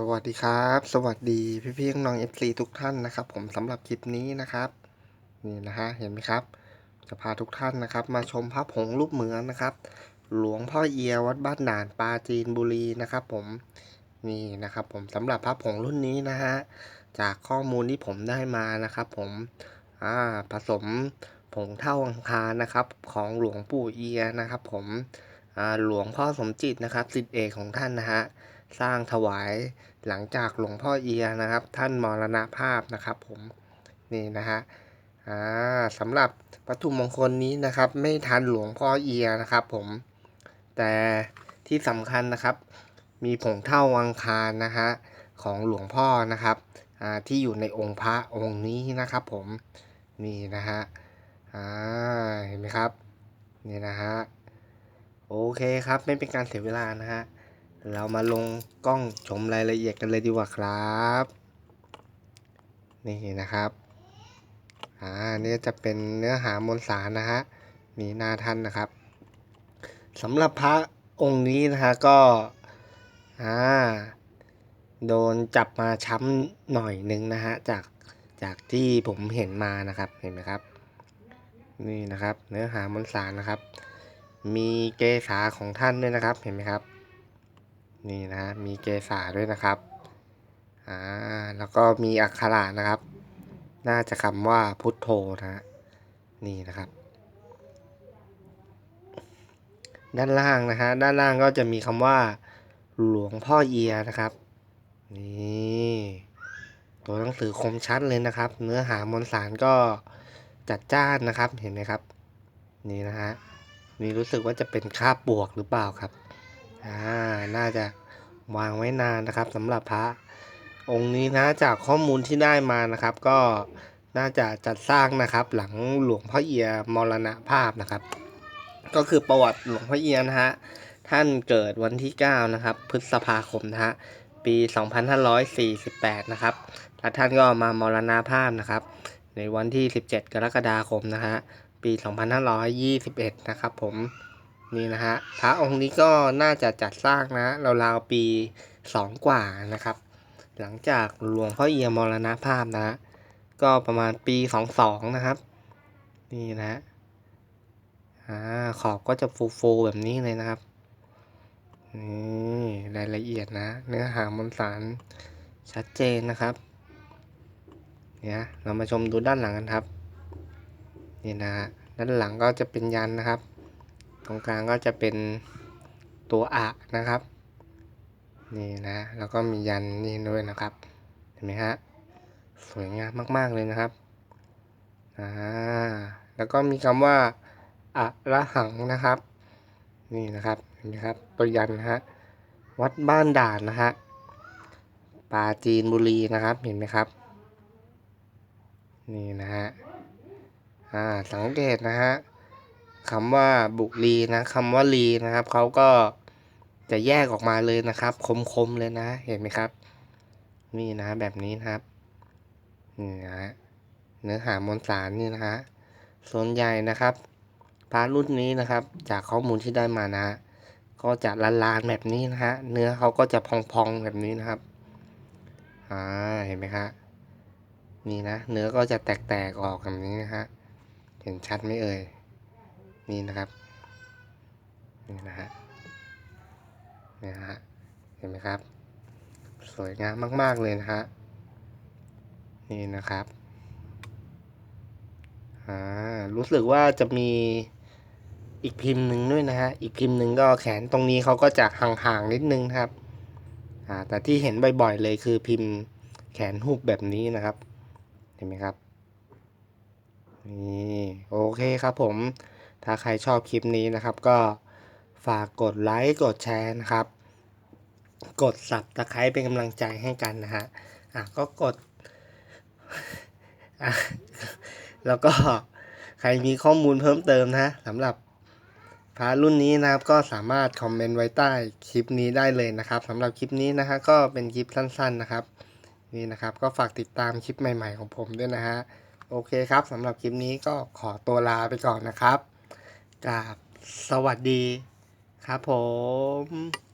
สวัสดีครับ สวัสดีพี่พี่น้องเอฟซีทุกท่านนะครับ ผมสำหรับคลิปนี้นะครับนี่นะฮะเห็นไหมครับ จะพาทุกท่านนะครับ มาชมพระผงรูปเหมือนนะครับ หลวงพ่อเอียวัดบ้านด่านปาจีนบุรีนะครับ ผมนี่นะครับ ผมสำหรับพระผงรุ่นนี้นะฮะจากข้อมูลที่ผมได้มานะครับ ผมอ่าผสมผงเท่าอังคารนะครับ ของหลวงปู่เอียนะครับ ผมอ่าหลวงพ่อสมจิตนะครับสิทธิเอกของท่านนะฮะ สร้างถวายหลังจากหลวงพ่อเอียนะครับ ท่านมรณภาพนะครับผมนี่นะฮะอ่าสำหรับวัตถุมงคลนี้นะครับ ไม่ทันหลวงพ่อเอียนะครับ ผมแต่ที่สำคัญนะครับ มีผงเท่าอังคารนะฮะของหลวงพ่อนะครับอ่าที่อยู่ในองค์พระองค์นี้นะครับ ผมนี่นะฮะอ่าเห็นไหมครับนี่นะฮะโอเคครับไม่เป็นการเสียเวลานะฮะ เรามาลงกล้องชมรายละเอียดกันเลยดีกว่าครับ นี่นะครับ อ่านี่จะเป็นเนื้อหามวลสารนะฮะนี่หน้าท่านนะครับสำหรับพระองค์นี้นะฮะก็อ่าโดนจับมาช้ำหน่อยหนึงนะฮะจากจากที่ผมเห็นมานะครับเห็นไหมครับ นี่นะครับ เนื้อหามวลสารนะครับ มีเกษาของท่านด้วยนะครับเห็นไหมครับ นี่นะมีเกษาด้วยนะครับอ่าแล้วก็มีอักขระนะครับ น่าจะคำว่าพุทโธนะฮะนี่นะครับ ด้านล่างนะฮะด้านล่างก็จะมีคำว่า หลวงพ่อเอียนะครับนี่ตัวหนังสือคมชัดเลยนะครับ เนื้อหามวลสารก็จัดจ้านนะครับเห็นไหมครับ นี่นะฮะนี่รู้สึกว่าจะเป็นคาบบวกหรือเปล่าครับ อ่าน่าจะวางไว้นานนะครับสำหรับพระองค์นี้นะจากข้อมูลที่ได้มานะครับ ก็น่าจะจัดสร้างนะครับ หลังหลวงพ่อเอียมรณภาพนะครับ ก็คือประวัติหลวงพ่อเอียนะฮะท่านเกิดวันที่ 9 นะครับ พฤษภาคมนะฮะปี 2548 นะครับและท่านก็มามรณภาพนะครับ ในวันที่ 17 กรกฎาคมนะฮะปี 2521 นะครับผม นี่นะฮะพระองค์นี้ก็น่าจะจัดสร้างนะราวๆปีสองกว่านะครับ หลังจากหลวงพ่อเอียมรณภาพนะ ก็ประมาณปีสองสองนะครับ นี่นะฮะอ่าขอบก็จะฟูๆแบบนี้เลยนะครับนี่รายละเอียดนะ เนื้อหามวลสารชัดเจนนะครับ เนี่ยเรามาชมดูด้านหลังกันครับ นี่นะฮะด้านหลังก็จะเป็นยันนะครับ ตรงกลางก็จะเป็นตัวอะนะครับ นี่นะ แล้วก็มียันนี่ด้วยนะครับ เห็นไหมฮะ สวยงามมากๆเลยนะครับ อ่า แล้วก็มีคำว่าอะระหังนะครับ นี่นะครับเห็นไหมครับ ตัวยันนะฮะ วัดบ้านด่านนะฮะปาจีนบุรีนะครับ เห็นไหมครับ นี่นะฮะ อ่า สังเกตนะฮะ คำว่าบุรีนะคำว่าลีนะครับเขาก็จะแยกออกมาเลยนะครับ คมๆเลยนะ เห็นไหมครับ นี่นะแบบนี้นะครับนี่นะเนื้อหามวลสารนี่นะฮะส่วนใหญ่นะครับพารุ่นนี้นะครับ จากข้อมูลที่ได้มานะฮะก็จะลานๆแบบนี้นะฮะเนื้อเขาก็จะพองๆแบบนี้นะครับอ่าเห็นไหมครับนี่นะ เนื้อก็จะแตกๆออกแบบนี้นะฮะเห็นชัดไหมเอ่ย นี่นะครับ นี่นะฮะนี่นะฮะเห็นไหมครับ สวยงามมาก ๆ เลยนะฮะนี่นะครับอ่ารู้สึกว่าจะมีอีกพิมพ์หนึ่งด้วยนะฮะ อีกพิมพ์หนึ่งก็แขนตรงนี้เขาก็จะห่างๆนิดนึงครับ อ่า แต่ที่เห็นบ่อยๆเลยคือพิมพ์แขนหุบแบบนี้นะครับ เห็นไหมครับ นี่ โอเคครับผม ถ้าใครชอบคลิปนี้นะครับก็ฝากกดไลค์กดแชร์นะครับ กดสับตะไคร้เป็นกำลังใจให้กันนะฮะอะก็กดอะแล้วก็ใครมีข้อมูลเพิ่มเติมนะสำหรับพารุ่นนี้นะครับก็สามารถคอมเมนต์ไว้ใต้คลิปนี้ได้เลยนะครับสำหรับคลิปนี้นะฮะก็เป็นคลิปสั้นๆนะครับ นี่นะครับก็ฝากติดตามคลิปใหม่ๆของผมด้วยนะฮะโอเคครับสำหรับคลิปนี้ก็ขอตัวลาไปก่อนนะครับ กราบสวัสดีครับผม